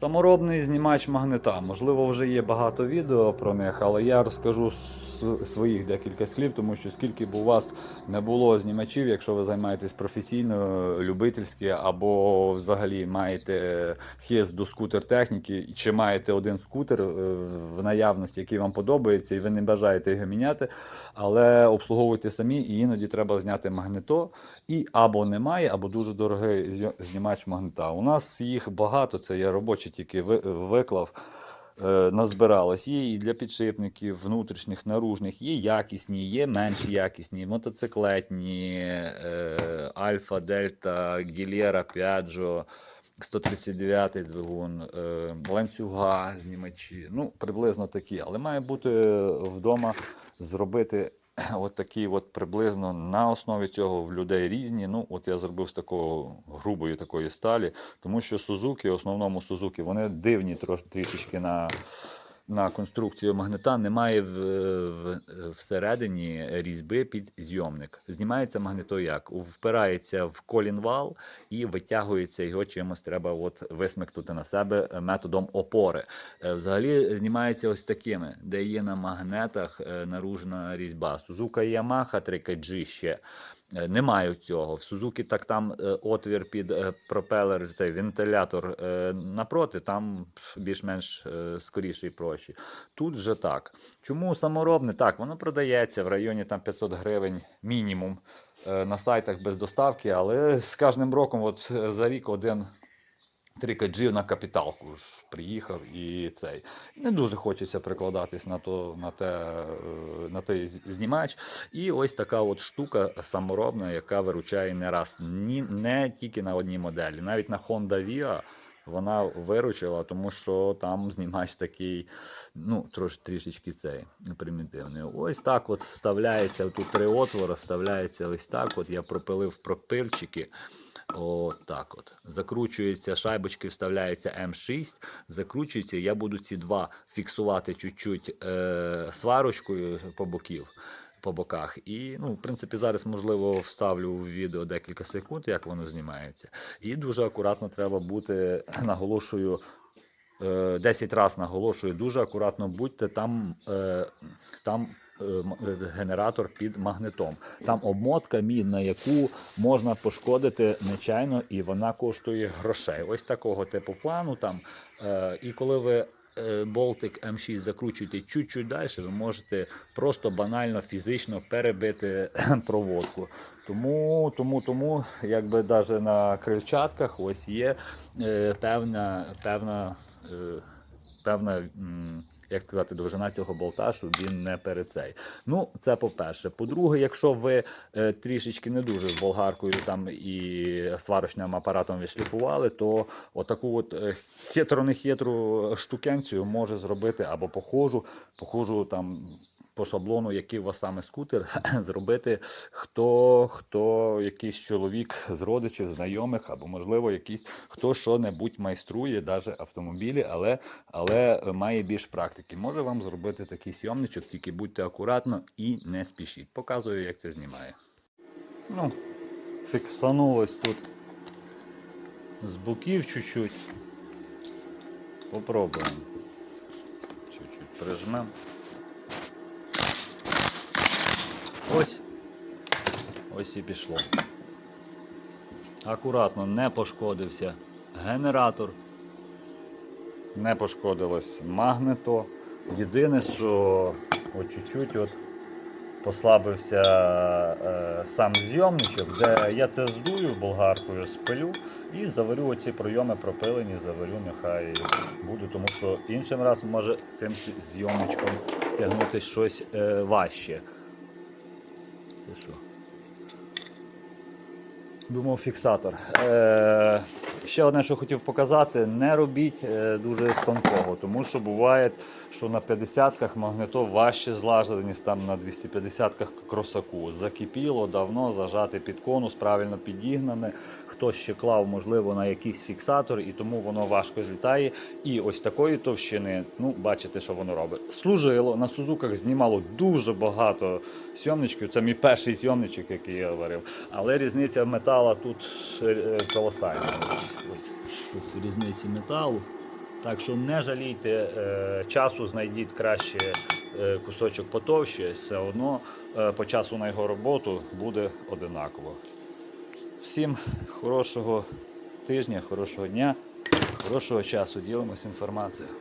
Саморобний знімач магнета. Можливо, вже є багато відео про них, але я розкажу своїх декілька слів, тому що скільки б у вас не було знімачів, якщо ви займаєтесь професійно, любительськи, або взагалі маєте хист до скутер техніки, чи маєте один скутер е, в наявності, який вам подобається, і ви не бажаєте його міняти, але обслуговуйте самі, і іноді треба зняти магнето. І або немає, або дуже дорогий знімач магнета. У нас їх багато, це я робочі тільки виклав. Е, Назбиралось. Є і для підшипників внутрішніх, наружних, є якісні, є менш якісні, мотоциклетні, е, Альфа, Дельта, Гілєра, Пяджо, 139 двигун, е, ланцюга, знімачі. Ну, приблизно такі. Але має бути вдома зробити от такі от приблизно на основі цього в людей різні. Ну, от я зробив з такого грубої такої сталі, тому що Сузуки, в основному Сузуки, вони дивні трош, трішечки на, на конструкцію магнета. Немає в, в, всередині різьби під зйомник. Знімається магнето як? Впирається в колінвал і витягується його чимось треба от висмикнути на себе методом опори. Е, Взагалі знімається ось такими, де є на магнетах е, наружна різьба. І Yamaha 3KG ще е, не мають цього. В Сузукі так там е, отвір під е, пропелер, цей вентилятор напроти, там більш-менш скоріше і проще. Тут же так. Чому саморобне? Так, воно продається в районі там 500 гривень мінімум на сайтах без доставки, але з кожним роком, от за рік один 3 на капіталку приїхав і цей. Не дуже хочеться прикладатись на, то, на, те, е, на той знімач. І ось така от штука саморобна, яка виручає не раз. Ні, не тільки на одній моделі, навіть на Honda Via вона виручила, тому що там знімач такий, ну, трош, трішечки цей примітивний. Ось так от вставляється, тут три отвори, вставляється ось так. От я пропилив пропильчики. От от. Закручується, шайбочки вставляється М6, закручується. Я буду ці два фіксувати чуть-чуть е, сварочкою по боків. По боках. І, ну, в принципі, зараз, можливо, вставлю в відео декілька секунд, як воно знімається. І дуже акуратно треба бути, наголошую, е, 10 разів наголошую, дуже акуратно будьте там, е, там е, е, генератор під магнетом. Там обмотка мідна, яку можна пошкодити нечайно, і вона коштує грошей. Ось такого типу плану. Там. Е, і коли ви е, болтик М6 закручуєте чуть-чуть далі, ви можете просто банально фізично перебити проводку. Тому, тому, тому, якби навіть на крильчатках ось є е, певна, певна, е, певна. Як сказати, довжина цього болта, щоб він не перецей. Ну, це по-перше. По-друге, якщо ви е, трішечки не дуже з болгаркою там і сварочним апаратом відшліфували, то отаку от е, хитро-нехитру штукенцію може зробити або похожу, похожу там по шаблону, який у вас саме скутер, зробити хто, хто якийсь чоловік з родичів, знайомих, або, можливо, якийсь хто що-небудь майструє, навіть автомобілі, але, але має більш практики. Може вам зробити такий сйомничок, тільки будьте акуратно і не спішіть. Показую, як це знімає. Ну, фіксанулось тут з боків чуть-чуть. Попробуємо. Чуть-чуть прижмемо. Ось. Ось і пішло. Акуратно не пошкодився генератор. Не пошкодилось магнето. Єдине, що от чуть-чуть от послабився е, сам зйомничок, де я це здую болгаркою, спилю і заварю оці пройоми пропилені, заварю, нехай буду, тому що іншим разом може цим зйомничком тягнути щось е, важче. Це що? Думав фіксатор. Е, ще одне, що хотів показати, не робіть е, дуже тонкого, тому що буває, що на 50-ках магнето важче злажити, ніж там на 250-ках кросаку. Закипіло давно, зажати під конус, правильно підігнане. Хтось ще клав, можливо, на якийсь фіксатор, і тому воно важко злітає. І ось такої товщини, ну, бачите, що воно робить. Служило, на Сузуках знімало дуже багато сйомничків. Це мій перший сйомничок, який я варив. Але різниця метала тут е, колосальна. Ось, ось, різниці металу. Так що не жалійте е, часу, знайдіть краще е, кусочок потовще, все одно е, по часу на його роботу буде одинаково. Всім хорошого тижня, хорошого дня, хорошого часу. Ділимось інформацією.